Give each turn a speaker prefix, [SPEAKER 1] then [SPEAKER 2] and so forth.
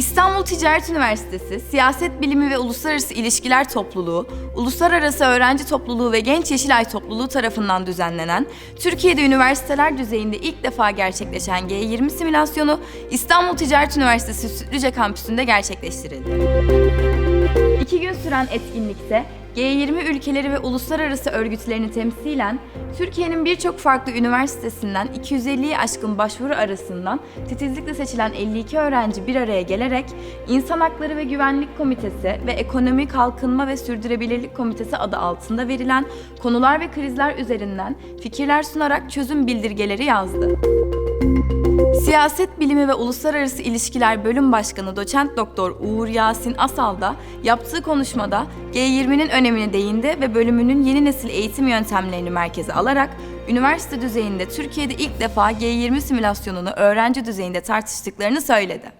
[SPEAKER 1] İstanbul Ticaret Üniversitesi, Siyaset Bilimi ve Uluslararası İlişkiler Topluluğu, Uluslararası Öğrenci Topluluğu ve Genç Yeşilay Topluluğu tarafından düzenlenen, Türkiye'de üniversiteler düzeyinde ilk defa gerçekleşen G20 simülasyonu İstanbul Ticaret Üniversitesi Sütlüce Kampüsü'nde gerçekleştirildi. İki gün süren etkinlikte G20 ülkeleri ve uluslararası örgütlerini temsilen Türkiye'nin birçok farklı üniversitesinden 250'yi aşkın başvuru arasından titizlikle seçilen 52 öğrenci bir araya gelerek İnsan Hakları ve Güvenlik Komitesi ve Ekonomi Kalkınma ve Sürdürülebilirlik Komitesi adı altında verilen konular ve krizler üzerinden fikirler sunarak çözüm bildirgeleri yazdı. Siyaset Bilimi ve Uluslararası İlişkiler Bölüm Başkanı Doçent Doktor Uğur Yasin Asal da yaptığı konuşmada G20'nin önemine değindi ve bölümünün yeni nesil eğitim yöntemlerini merkeze alarak üniversite düzeyinde Türkiye'de ilk defa G20 simülasyonunu öğrenci düzeyinde tartıştıklarını söyledi.